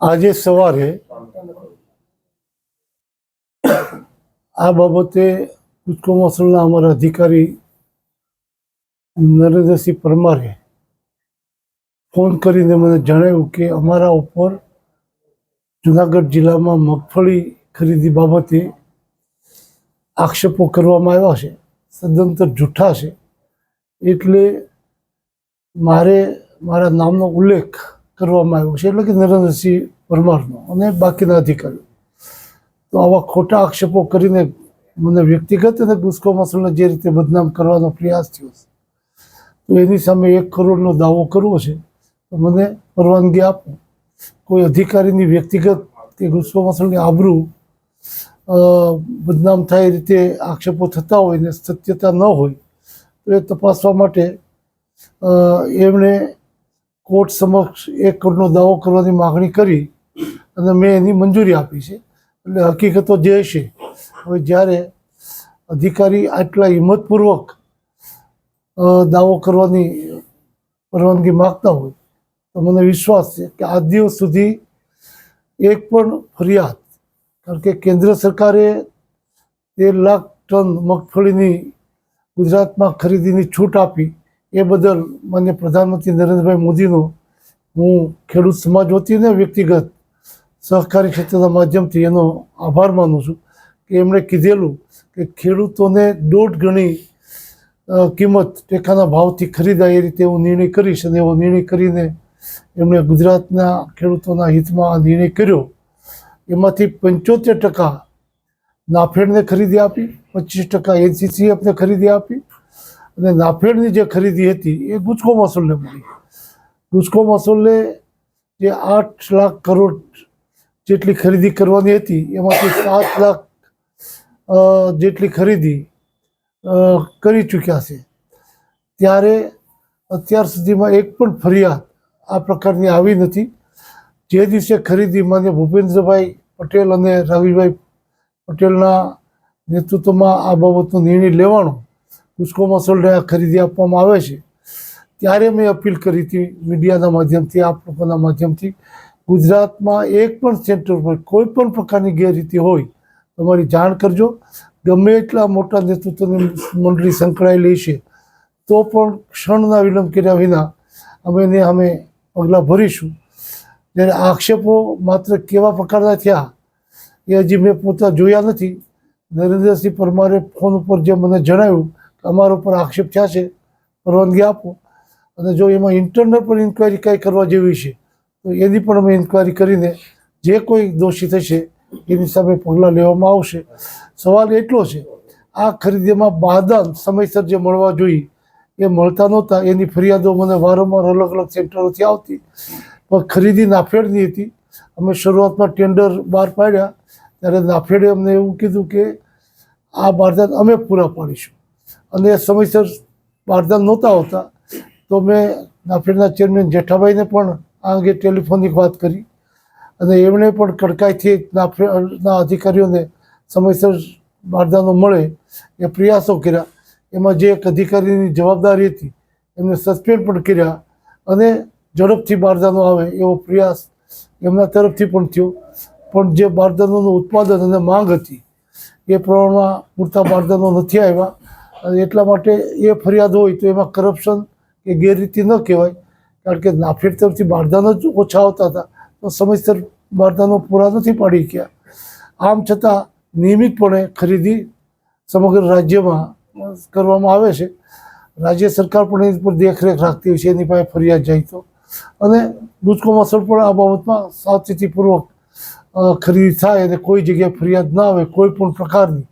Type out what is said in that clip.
આજે સવારે આ બાબતે કુચકો મસલના અમારા અધિકારી નરેન્દ્રસિંહ પરમારે ફોન કરીને મને જણાવ્યું કે અમારા ઉપર જુનાગઢ જિલ્લામાં મગફળી ખરીદી બાબતે આક્ષેપો કરવામાં આવ્યા છે. સદંતર જૂઠા છે. એટલે મારે મારા નામનો ઉલ્લેખ કરવામાં આવ્યો છે, એટલે કે નરેન્દ્રસિંહ પરમારનો અને બાકીના અધિકારીઓ. તો આવા ખોટા આક્ષેપો કરીને મને વ્યક્તિગત અને ગુસ્કો મસલને જે રીતે બદનામ કરવાનો પ્રયાસ થયો છે, તો એની સામે એક કરોડનો દાવો કરવો છે, તો મને પરવાનગી આપો. કોઈ અધિકારીની વ્યક્તિગત કે ગુસ્કો મસલની આબરૂ બદનામ થાય એ રીતે આક્ષેપો થતા હોય ને સત્યતા ન હોય, તો એ તપાસવા માટે એમણે કોર્ટ સમક્ષ એક કરોડનો દાવો કરવાની માગણી કરી અને મેં એની મંજૂરી આપી છે. એટલે હકીકતો જે છે, હવે જ્યારે અધિકારી આટલા હિંમતપૂર્વક દાવો કરવાની પરવાનગી માગતા હોય, તો મને વિશ્વાસ છે કે આ દિવસ સુધી એક પણ ફરિયાદ, કારણ કે કેન્દ્ર સરકારે તેર લાખ ટન મગફળીની ગુજરાતમાં ખરીદીની છૂટ આપી એ બદલ મને પ્રધાનમંત્રી નરેન્દ્રભાઈ મોદીનો હું ખેડૂત સમાજ વતીને વ્યક્તિગત સહકારી ક્ષેત્રના માધ્યમથી એનો આભાર માનું છું કે એમણે કીધેલું કે ખેડૂતોને દોઢ ગણી કિંમત ટેકાના ભાવથી ખરીદાય એ રીતે હું નિર્ણય કરીશ અને એવો નિર્ણય કરીને એમણે ગુજરાતના ખેડૂતોના હિતમાં આ નિર્ણય કર્યો. એમાંથી પંચોતેર ટકા નાફેડને ખરીદી આપી, પચીસ ટકા એનસીસીએફને ખરીદી આપી અને નાફેડની જે ખરીદી હતી એ ગુજકો મસૂલને મળી. ગુજકો મસૂલને જે આઠ લાખ કરોડ જેટલી ખરીદી કરવાની હતી, એમાંથી સાત લાખ જેટલી ખરીદી કરી ચૂક્યા છે. ત્યારે અત્યાર સુધીમાં એક પણ ફરિયાદ આ પ્રકારની આવી નથી. જે દિવસે ખરીદી માન્ય ભૂપેન્દ્રભાઈ પટેલ અને રવિભાઈ પટેલના નેતૃત્વમાં આ બાબતનો નિર્ણય લેવાનો ગુસ્કો મસોલને આ ખરીદી આપવામાં આવે છે. ત્યારે મેં અપીલ કરી હતી મીડિયાના માધ્યમથી, આપ લોકોના માધ્યમથી. ગુજરાતમાં એક પણ સેન્ટર પર કોઈ પણ પ્રકારની ગેરરીતિ હોય, તમારી જાણ કરજો. ગમે એટલા મોટા નેતૃત્વની મંડળી સંકળાયેલી છે, તો પણ ક્ષણના વિલંબ કર્યા વિના અમે એને અમે પગલાં ભરીશું. જ્યારે આક્ષેપો માત્ર કેવા પ્રકારના થયા, એ હજી મેં પોતા જોયા નથી. નરેન્દ્રસિંહ પરમારે ફોન ઉપર જે મને જણાવ્યું અમારા ઉપર આક્ષેપ થયા છે પરવાનગી આપો. અને જો એમાં ઇન્ટરનલ પણ ઇન્ક્વાયરી કાંઈ કરવા જેવી છે, તો એની પણ અમે ઇન્ક્વાયરી કરીને જે કોઈ દોષી થશે, એની સામે પગલાં લેવામાં આવશે. સવાલ એટલો છે, આ ખરીદીમાં બાદાન સમયસર જે મળવા જોઈએ, એ મળતા નહોતા. એની ફરિયાદો મને વારંવાર અલગ અલગ સેન્ટરોથી આવતી. પણ ખરીદી નાફેડની હતી. અમે શરૂઆતમાં ટેન્ડર બહાર પાડ્યા. ત્યારે નાફેડે અમને એવું કીધું કે આ બારદાન અમે પૂરા પાડીશું. અને સમયસર બારદાન નહોતા હોતા, તો મેં નાફેડના ચેરમેન જેઠાભાઈને પણ આ અંગે ટેલિફોનિક વાત કરી. અને એમણે પણ કડકાઈથી નાફેડના અધિકારીઓને સમયસર બારદાનો મળે એ પ્રયાસો કર્યા. એમાં જે એક અધિકારીની જવાબદારી હતી, એમને સસ્પેન્ડ પણ કર્યા અને ઝડપથી બારદાનો આવે એવો પ્રયાસ એમના તરફથી પણ થયો. પણ જે બારદાનોનું ઉત્પાદન અને માંગ હતી, એ પ્રમાણમાં પૂરતા બારદાનો નથી આવ્યા. એટલા માટે એ ફરિયાદ હોય તો એમાં કરપ્શન કે ગેરરીતિ ન કહેવાય. કારણ કે નાફેડ તરફથી બારદાનો જ ઓછા આવતા હતા. તો સમયસર બારદાનો પૂરા નથી પાડી ગયા આમ છતાં નિયમિતપણે ખરીદી સમગ્ર રાજ્યમાં કરવામાં આવે છે. રાજ્ય સરકાર પણ એની પર દેખરેખ રાખતી હોય છે. એની પાસે ફરિયાદ જાય તો. અને ગુજકો મસલ પણ આ બાબતમાં સાવચેતીપૂર્વક ખરીદી થાય અને કોઈ જગ્યાએ ફરિયાદ ના આવે, કોઈ પણ પ્રકારની